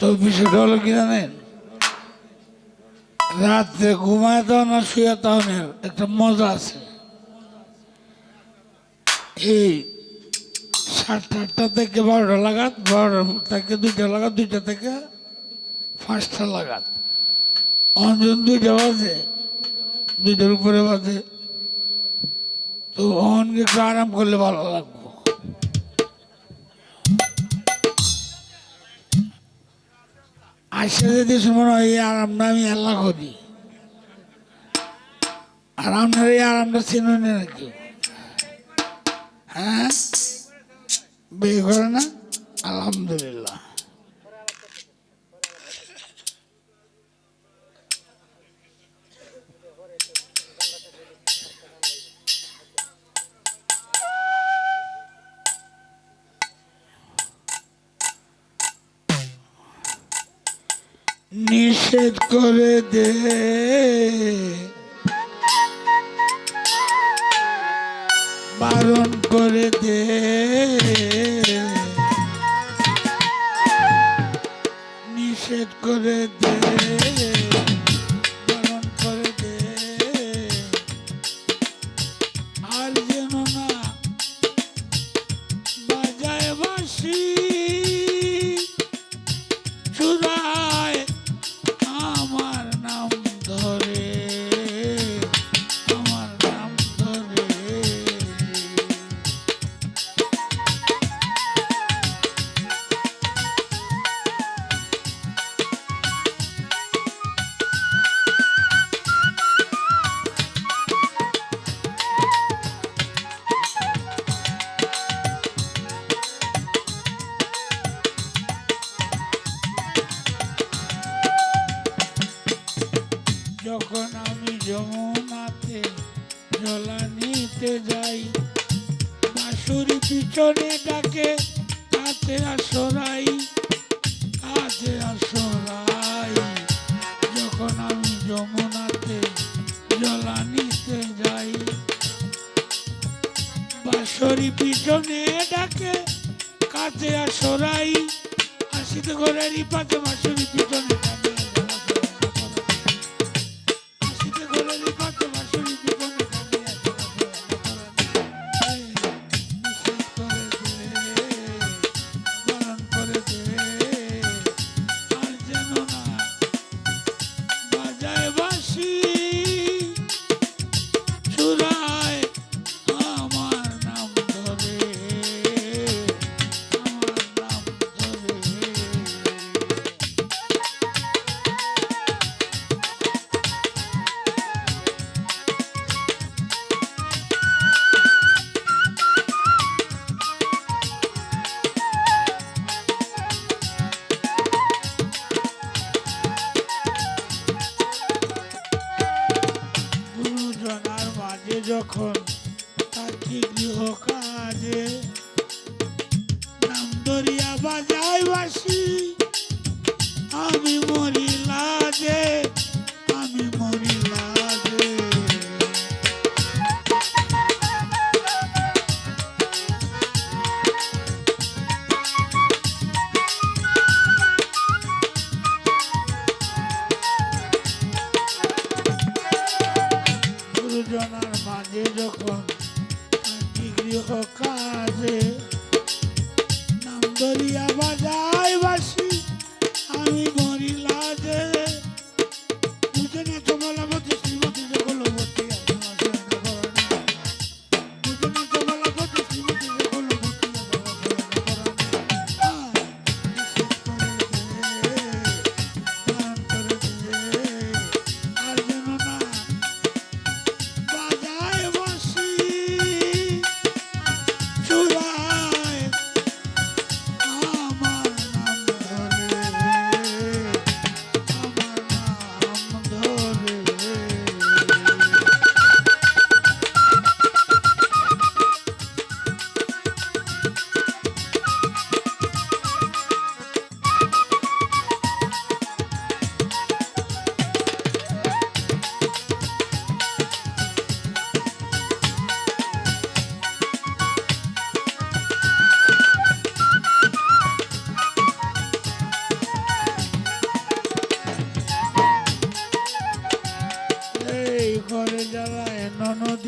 তো বিষয়টা হলো কি জানেন রাত্রে ঘুমায় তখন আর শুয়ে তখনের একটা মজা আছে। এই সাতটা আটটা থেকে বারোটা লাগাত, বারোটা থেকে দুইটা লাগাত, দুইটা থেকে পাঁচটা লাগাত। অঞ্জন দুইটা বাজে, দুইটার উপরে বাজে। তো অনকে একটু আরাম করলে ভালো লাগবে। আসে যদি মনে হয় এই আরামটা আমি আল্লাহ করি। আর আপনার এই আরামটা চিনে নাকি? হ্যাঁ? বিয়ে করে না? আলহামদুলিল্লাহ। নিষেধ করে দে। বারণ করে দে। যখন আমি যমুনাতে জলা নিতে যাই, বাঁশুরি পিছনে ডাকে কাছে আসরাই কাছে আসরাই। যখন আমি যমুনাতে জলা নিতে যাই, বাঁশরি পিছনে ডাকে কাছে আসরাই। আসিতে ঘরেরই পাতে বাঁশরি পিছনে ডাকে। যখন থাকি গৃহ কাজে Goliath.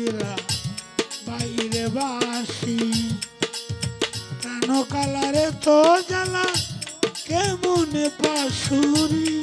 দিলা বাইরে বাসি কেন কালারে তো জ্বালা কেমন পাশুরি?